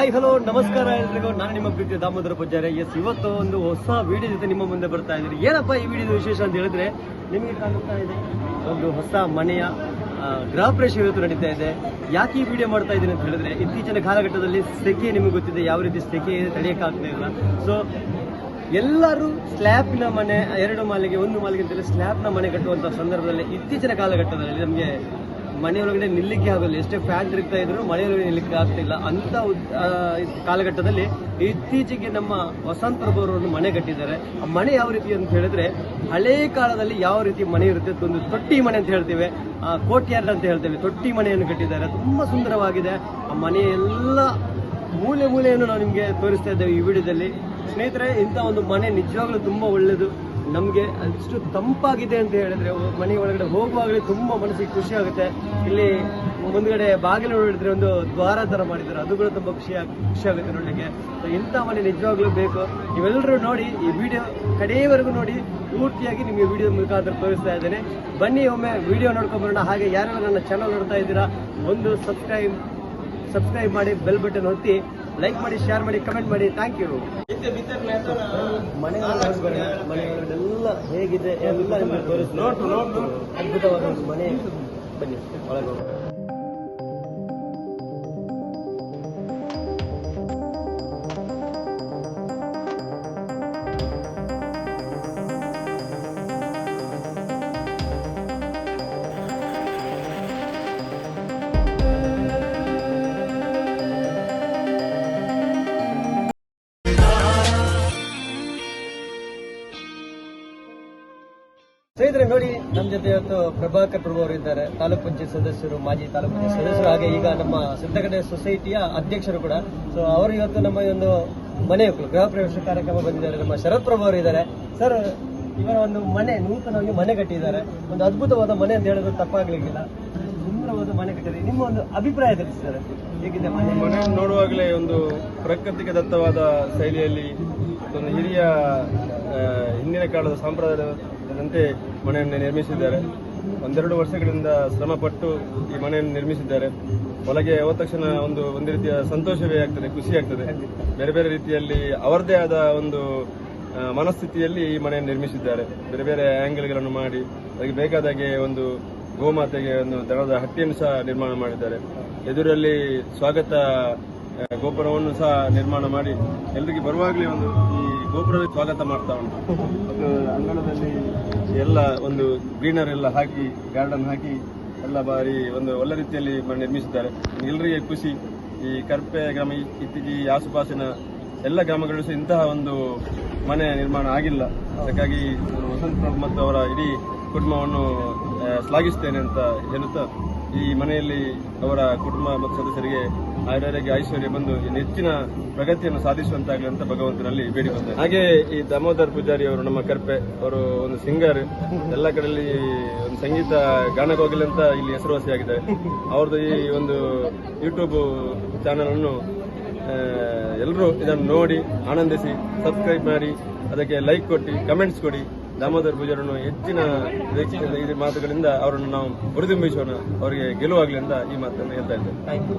Hi hello ನಮಸ್ಕಾರ ಎಲ್ರಿಗೂ. ನಾನು ನಿಮ್ಮ ಪ್ರೀತಿಯ ದಾಮೋದರ ಪೂಜಾರಿ. ಎಸ್ ಇವತ್ತು ಒಂದು ಹೊಸ ವಿಡಿಯೋ ಜೊತೆ ನಿಮ್ಮ ಮುಂದೆ ಬರ್ತಾ ಇದ್ದೀನಿ. ಏನಪ್ಪ ಈ ವಿಡಿಯೋದ ವಿಶೇಷ ಅಂತ ಹೇಳಿದ್ರೆ, ನಿಮಗೆ ಕಾಣುತ್ತಾ ಇದೆ ಒಂದು ಹೊಸ ಮನೆಯ ಗೃಹ ಇವತ್ತು ನಡೀತಾ ಇದೆ. ಯಾಕೆ ಈ ವಿಡಿಯೋ ಮಾಡ್ತಾ ಇದ್ದೀನಿ ಅಂತ ಹೇಳಿದ್ರೆ, ಇತ್ತೀಚಿನ ಕಾಲಘಟ್ಟದಲ್ಲಿ ಸೆಕೆ ನಿಮಗೆ ಗೊತ್ತಿದೆ. ಯಾವ ರೀತಿ ಸೆಕೆ ತಡೆಯೋಕ್ಕಾಗ್ತಾ ಇಲ್ಲ ಸೊ ಎಲ್ಲರೂ ಸ್ಲ್ಯಾಬ್ನ ಮನೆ, ಎರಡು ಮಾಲಿಗೆ, ಒಂದು ಮಾಲಿಗೆ ಅಂತೇಳಿ ಸ್ಲ್ಯಾಬ್ನ ಮನೆ ಕಟ್ಟುವಂಥ ಸಂದರ್ಭದಲ್ಲಿ ಇತ್ತೀಚಿನ ಕಾಲಘಟ್ಟದಲ್ಲಿ ನಮಗೆ ಮನೆಯೊಳಗಡೆ ನಿಲ್ಲಿಕ್ಕೆ ಆಗೋಲ್ಲ. ಎಷ್ಟೇ ಫ್ಯಾನ್ ತಿರುಗ್ತಾ ಇದ್ರು ಮನೆಯೊಳಗಡೆ ನಿಲ್ಲಿಕ್ಕೆ ಆಗ್ತಿಲ್ಲ. ಅಂತ ಕಾಲಘಟ್ಟದಲ್ಲಿ ಇತ್ತೀಚೆಗೆ ನಮ್ಮ ವಸಂತ ಪ್ರಭು ಮನೆ ಕಟ್ಟಿದ್ದಾರೆ. ಆ ಮನೆ ಯಾವ ರೀತಿ ಅಂತ ಹೇಳಿದ್ರೆ, ಹಳೆ ಕಾಲದಲ್ಲಿ ಯಾವ ರೀತಿ ಮನೆ ಇರುತ್ತೆ? ಒಂದು ತೊಟ್ಟಿ ಮನೆ ಅಂತ ಹೇಳ್ತೇವೆ. ಕೋಟ್ಯಾರ್ಡ್ ಅಂತ ಹೇಳ್ತೇವೆ. ತೊಟ್ಟಿ ಮನೆಯನ್ನು ಕಟ್ಟಿದ್ದಾರೆ. ತುಂಬಾ ಸುಂದರವಾಗಿದೆ. ಆ ಮನೆ ಎಲ್ಲ ಮೂಲೆ ಮೂಲೆಯನ್ನು ನಾವು ನಿಮಗೆ ತೋರಿಸ್ತಾ ಇದ್ದೇವೆ ಈ ವಿಡಿಯೋದಲ್ಲಿ. ಸ್ನೇಹಿತರೆ, ಇಂಥ ಒಂದು ಮನೆ ನಿಜವಾಗ್ಲೂ ತುಂಬಾ ಒಳ್ಳೆಯದು ನಮಗೆ ಅಷ್ಟು ತಂಪಾಗಿದೆ ಅಂತ ಹೇಳಿದ್ರೆ ಮನೆ ಒಳಗಡೆ ಹೋಗುವಾಗಲೇ ತುಂಬಾ ಮನಸ್ಸಿಗೆ ಖುಷಿ ಆಗುತ್ತೆ. ಇಲ್ಲಿ ಮುಂದ್ಗಡೆ ಬಾಗಿಲು ನೋಡಿದ್ರೆ ಒಂದು ದ್ವಾರ ತರ ಮಾಡಿದ್ದಾರೆ. ಅದು ಕೂಡ ತುಂಬಾ ಖುಷಿ ಖುಷಿ ಆಗುತ್ತೆ ನೋಡ್ಲಿಕ್ಕೆ. ಇಂಥ ಮನೆ ನಿಜವಾಗ್ಲೂ ಬೇಕು. ನೀವೆಲ್ಲರೂ ನೋಡಿ, ಈ ವಿಡಿಯೋ ಕಡೆಯವರೆಗೂ ನೋಡಿ, ಪೂರ್ತಿಯಾಗಿ ನಿಮಗೆ ವಿಡಿಯೋ ಮುಖಾಂತರ ತೋರಿಸ್ತಾ ಇದ್ದೇನೆ. ಬನ್ನಿ ಒಮ್ಮೆ ವಿಡಿಯೋ ನೋಡ್ಕೊಂಡ್ಬರೋಣ ಹಾಗೆ ಯಾರೆಲ್ಲ ನನ್ನ ಚಾನಲ್ ನೋಡ್ತಾ ಇದ್ದೀರಾ, ಒಂದು ಸಬ್ಸ್ಕ್ರೈಬ್ ಸಬ್ಸ್ಕ್ರೈಬ್ ಮಾಡಿ ಬೆಲ್ ಬಟನ್ ಒತ್ತಿ. ಲೈಕ್ ಮಾಡಿ ಶೇರ್ ಮಾಡಿ ಕಮೆಂಟ್ ಮಾಡಿ. ಥ್ಯಾಂಕ್ ಯು ಮನೆಗಳೆಲ್ಲ ಹೇಗಿದೆ ಎಲ್ಲ ನಿಮಗೆ ಅದ್ಭುತವಾದ ಒಂದು ಮನೆ. ಬನ್ನಿ ಒಳಗೆ ಸ್ನೇಹಿತರೆ, ನೋಡಿ ನಮ್ಮ ಜೊತೆ ಇವತ್ತು ಪ್ರಭಾಕರ್ ಪ್ರಭು ಅವರು ಇದ್ದಾರೆ. ತಾಲೂಕ್ ಪಂಚಾಯತ್ ಸದಸ್ಯರು, ಮಾಜಿ ತಾಲೂಕ್ ಪಂಚಾಯತ್ ಸದಸ್ಯರು, ಹಾಗೆ ಈಗ ನಮ್ಮ ಸಿದ್ದಗಡೆ ಸೊಸೈಟಿಯ ಅಧ್ಯಕ್ಷರು ಕೂಡ. ಸೊ ಅವರು ಇವತ್ತು ನಮ್ಮ ಒಂದು ಮನೆ, ಗೃಹ ಪ್ರವೇಶ ಕಾರ್ಯಕ್ರಮ ಬಂದಿದ್ದಾರೆ. ನಮ್ಮ ಶರತ್ ಪ್ರಭು ಅವರು ಇದ್ದಾರೆ. ಸರ್ ಇವರ ಒಂದು ಮನೆ, ನೂತನವಾಗಿ ಮನೆ ಕಟ್ಟಿದ್ದಾರೆ. ಒಂದು ಅದ್ಭುತವಾದ ಮನೆ ಅಂತ ಹೇಳೋದು ತಪ್ಪಾಗ್ಲಿಕ್ಕಿಲ್ಲ. ಸುಂದರವಾದ ಮನೆ ಕಟ್ಟಿದ್ದಾರೆ. ನಿಮ್ಮ ಒಂದು ಅಭಿಪ್ರಾಯ ತಿಳಿಸಿದ್ದಾರೆ. ಹೇಗಿದೆ ಮನೆ? ಮನೆ ನೋಡುವಾಗಲೇ ಒಂದು ಪ್ರಕೃತಿಗೆ ದತ್ತವಾದ ಶೈಲಿಯಲ್ಲಿ ಒಂದು ಹಿರಿಯ ಹಿಂದಿನ ಕಾಲದ ಸಂಪ್ರದಾಯದಂತೆ ಮನೆಯನ್ನು ನಿರ್ಮಿಸಿದ್ದಾರೆ. ಒಂದೆರಡು ವರ್ಷಗಳಿಂದ ಶ್ರಮಪಟ್ಟು ಈ ಮನೆಯನ್ನು ನಿರ್ಮಿಸಿದ್ದಾರೆ. ಒಳಗೆ ಹೋದ ತಕ್ಷಣ ಒಂದು ಒಂದು ರೀತಿಯ ಸಂತೋಷವೇ ಆಗ್ತದೆ, ಖುಷಿ ಆಗ್ತದೆ. ಬೇರೆ ಬೇರೆ ರೀತಿಯಲ್ಲಿ ಅವರದೇ ಆದ ಒಂದು ಮನಸ್ಥಿತಿಯಲ್ಲಿ ಈ ಮನೆಯನ್ನು ನಿರ್ಮಿಸಿದ್ದಾರೆ. ಬೇರೆ ಬೇರೆ ಆ್ಯಂಗಲ್ಗಳನ್ನು ಮಾಡಿ, ಅದಕ್ಕೆ ಬೇಕಾದಾಗೆ ಒಂದು ಗೋಮಾತೆಗೆ ಒಂದು ದನದ ಹಟ್ಟಿಯನ್ನು ಸಹ ನಿರ್ಮಾಣ ಮಾಡಿದ್ದಾರೆ. ಎದುರಲ್ಲಿ ಸ್ವಾಗತ ಗೋಪುರವನ್ನು ಸಹ ನಿರ್ಮಾಣ ಮಾಡಿ ಎಲ್ಲರಿಗೆ ಬರುವಾಗಲೇ ಒಂದು ಈ ಗೋಪುರದ ಸ್ವಾಗತ ಮಾಡ್ತಾ ಉಂಟು. ಮತ್ತು ಅಂಗಳದಲ್ಲಿ ಎಲ್ಲ ಒಂದು ಗ್ರೀನರ್ ಎಲ್ಲ ಹಾಕಿ ಗಾರ್ಡನ್ ಹಾಕಿ ಎಲ್ಲ ಬಾರಿ ಒಂದು ಒಳ್ಳೆ ರೀತಿಯಲ್ಲಿ ನಿರ್ಮಿಸಿದ್ದಾರೆ. ಎಲ್ಲರಿಗೆ ಖುಷಿ. ಈ ಕರ್ಪೆ ಗ್ರಾಮ ಇತ್ತೀಚಿ ಆಸುಪಾಸಿನ ಎಲ್ಲ ಗ್ರಾಮಗಳು ಸಹ ಇಂತಹ ಒಂದು ಮನೆ ನಿರ್ಮಾಣ ಆಗಿಲ್ಲ. ಅದಕ್ಕಾಗಿ ವಸಂತ ಪ್ರಭು ಮತ್ತು ಅವರ ಇಡೀ ಕುಟುಂಬವನ್ನು ಶ್ಲಾಘಿಸ್ತೇನೆ ಅಂತ ಹೇಳುತ್ತಾ ಈ ಮನೆಯಲ್ಲಿ ಅವರ ಕುಟುಂಬ ಮತ್ತು ಸದಸ್ಯರಿಗೆ ಆಯುರ್ವೇದಕ್ಕೆ ಐಶ್ವರ್ಯ ಬಂದು ಹೆಚ್ಚಿನ ಪ್ರಗತಿಯನ್ನು ಸಾಧಿಸುವಂತಾಗಲಿ ಅಂತ ಭಗವಂತನಲ್ಲಿ ಬೇಡಿಕೊಂಡೆ ಹಾಗೆ ಈ ದಾಮೋದರ್ ಪೂಜಾರಿ ಅವರು ನಮ್ಮ ಕರ್ಪೆ, ಅವರು ಒಂದು ಸಿಂಗರ್. ಎಲ್ಲ ಕಡೆಯಲ್ಲಿ ಒಂದು ಸಂಗೀತ ಗಾನಕ್ಕೋಗಲಿ ಅಂತ ಇಲ್ಲಿ ಹೆಸರುವಾಸಿಯಾಗಿದ್ದಾರೆ ಅವ್ರದ್ದು ಈ ಒಂದು ಯೂಟ್ಯೂಬ್ ಚಾನಲ್ ಅನ್ನು ಎಲ್ಲರೂ ಇದನ್ನು ನೋಡಿ ಆನಂದಿಸಿ ಸಬ್ಸ್ಕ್ರೈಬ್ ಮಾಡಿ, ಅದಕ್ಕೆ ಲೈಕ್ ಕೊಟ್ಟು ಕಮೆಂಟ್ಸ್ ಕೊಡಿ. ದಾಮೋದರ್ ಪೂಜಾರನ್ನು ಹೆಚ್ಚಿನ ಮಾತುಗಳಿಂದ ಅವರನ್ನು ನಾವು ಹುರಿದುಂಬಿಸೋಣ ಅವರಿಗೆ ಗೆಲುವಾಗಲಿ ಅಂತ ಈ ಮಾತನ್ನು ಹೇಳ್ತಾ ಯು